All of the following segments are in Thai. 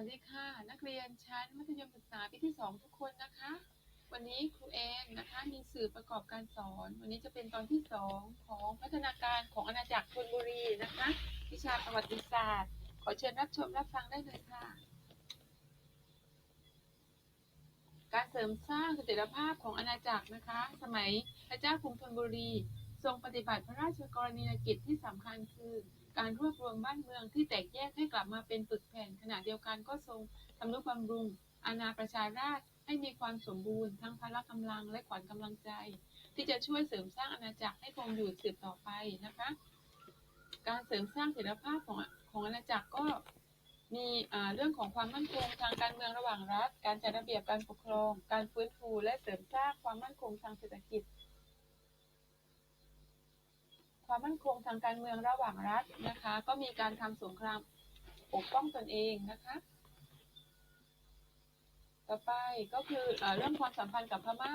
วัสดีค่ะ นักเรียนชั้นมัธยมศึกษาปีที่ 2 ทุกคนนะคะ วันนี้ครูแอนนะคะมีสื่อประกอบการสอน วันนี้จะเป็นตอนที่ 2 ของพัฒนาการของอาณาจักรธนบุรีนะคะ วิชาประวัติศาสตร์ ขอเชิญรับชมรับฟังได้เลยค่ะ การเสริมสร้างเสถียรภาพของอาณาจักรนะคะ สมัยพระเจ้ากรุงธนบุรี ทรงปฏิบัติพระราชกรณียกิจที่สำคัญคือ การรวบรวมบ้านเมืองที่แตกแยกให้กลับมาเป็นปึกแผ่น ขณะเดียวกันก็ทรงทำนุบำรุง อาณาประชาราษฎรให้มีความสมบูรณ์ทั้งพละกำลังและขวัญกำลังใจ ที่จะช่วยเสริมสร้างอาณาจักรให้คงอยู่สืบต่อไปนะคะ การเสริมสร้างเสถียรภาพของของอาณาจักรก็มีเรื่องของความมั่นคงทางการเมืองระหว่างรัฐ การจัดระเบียบการปกครอง การฟื้นฟูและเสริมสร้างความมั่นคงทางเศรษฐกิจ ความมั่นคงทางการเมืองระหว่างรัฐนะคะ ก็มีการทำสงครามปกป้องตนเองนะคะ ต่อไปก็คือเอ่อเรื่องความสัมพันธ์กับพม่า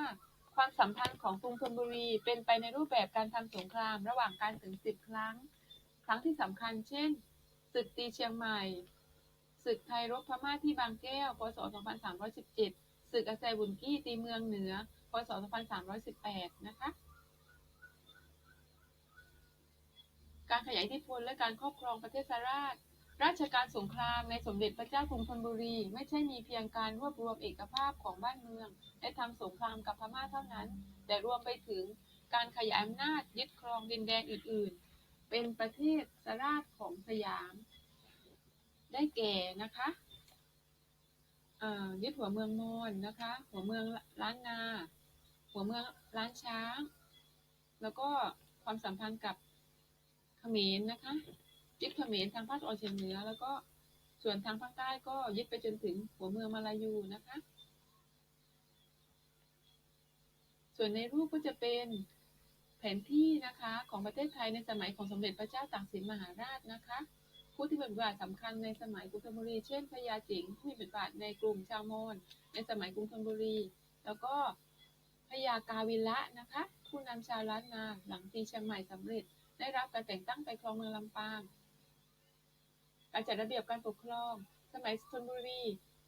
ความสัมพันธ์ของกรุงธนบุรี เป็นไปในรูปแบบการทำสงครามระหว่างการถึงสิบครั้ง ครั้งที่สำคัญ เช่นศึกตีเชียงใหม่ศึกไทยรบพม่าที่บางแก้ว พศ 2317ศึกอาแซบุนกี้ตีเมืองเหนือ พศ 2318 นะคะ การขยายอิทธิพลและการครอบครองประเทศสาราช ราชการสงครามในสมเด็จพระเจ้ากรุงธนบุรี ไม่ใช่มีเพียงการรวบรวมเอกภาพของบ้านเมือง และทำสงครามกับพม่าเท่านั้น แต่รวมไปถึงการขยายอำนาจยึดครองดินแดนอื่น ๆ เป็นประเทศสราชของสยาม ได้แก่นะคะยึดหัวเมืองมอญนะคะ หัวเมืองล้านนา หัวเมืองล้านช้าง แล้วก็ความสัมพันธ์กับ มรนะคะยึดเขมรทางภาคตะวันออกเฉียงเหนือ แล้วก็ส่วนทางภาคใต้ก็ยึดไปจนถึงหัวเมืองมาลายูนะคะ ส่วนในรูปก็จะเป็นแผนที่นะคะของประเทศไทยในสมัยของสมเด็จพระเจ้าตากสินมหาราชนะคะผู้ที่มีบทบาทสำคัญในสมัยกรุงธนบุรี เช่นพญาจิงผู้มีบทบาทในกลุ่มชาวมอญในสมัยกรุงธนบุรี แล้วก็พญากาวิละนะคะ ผู้นำชาวล้านนาหลังตีเชียงใหม่สำเร็จ ได้รับการแต่งตั้งไปครองเมืองลำปาง การจัดระเบียบการปกครอง สมัยธนบุรี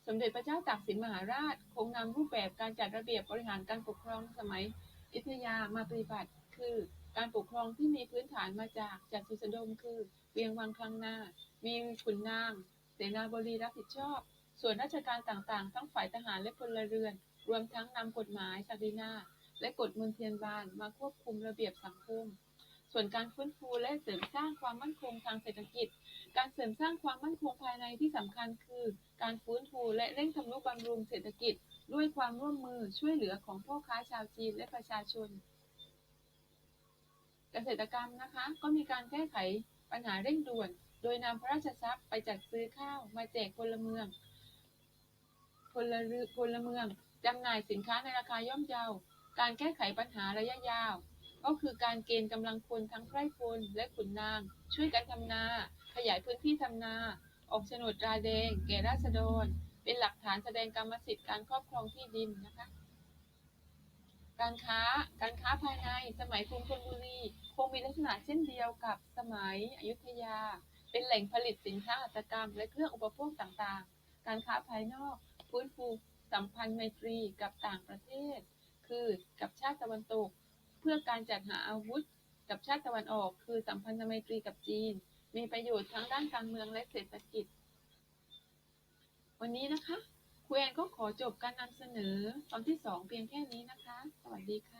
สมเด็จพระเจ้าตากสินมหาราช คงนำรูปแบบการจัดระเบียบบริหารการปกครองสมัยอยุธยามาปฏิบัติ คือการปกครองที่มีพื้นฐานมาจากจัดสุสดมคือ เวียงวังคลังนา มีขุนนาง เสนาบดีรับผิดชอบ ส่วนราชการต่างๆ ทั้งฝ่ายทหารและพลเรือน รวมทั้งนำกฎหมายศักดินาและกฎมนเทียนบานมาควบคุมระเบียบสังคม ส่วนการฟื้นฟูและเสริมสร้างความมั่นคงทางเศรษฐกิจ การเสริมสร้างความมั่นคงภายในที่สำคัญคือ การฟื้นฟูและเร่งทำนุบำรุงเศรษฐกิจ ด้วยความร่วมมือช่วยเหลือของพ่อค้าชาวจีนและประชาชน เกษตรกรรมนะคะ ก็มีการแก้ไขปัญหาเร่งด่วน โดยนำพระราชทรัพย์ไปจัดซื้อข้าวมาแจกพลเมืองพลเรือนพลเมืองจำหน่ายสินค้าในราคาย่อมเยา การแก้ไขปัญหาระยะยาว ก็คือการเกณฑ์กำลังพลทั้งไพร่พลและขุนนาง ช่วยกันทำนา ขยายพื้นที่ทำนา ออกโฉนดราแดง แก่ราษฎร เป็นหลักฐานแสดงกรรมสิทธิ์การครอบครองที่ดินนะคะการค้า การค้าภายในสมัยกรุงธนบุรีคงมีลักษณะเช่นเดียวกับสมัยอยุธยา เป็นแหล่งผลิตสินค้าหัตกรรม และเครื่องอุปโภคต่างๆ การค้าภายนอกฟื้นฟูสัมพันธ์ไมตรีกับต่างประเทศ คือกับชาติตะวันตก พื่อการจัดหาอาวุธกับชาติตะวันออก คือสัมพันธไมตรีกับจีน มีประโยชน์ทั้งด้านการเมืองและเศรษฐกิจ วันนี้นะคะครูแอนก็ขอจบการนำเสนอตอนที่สองเพียงแค่นี้นะคะ สวัสดีค่ะ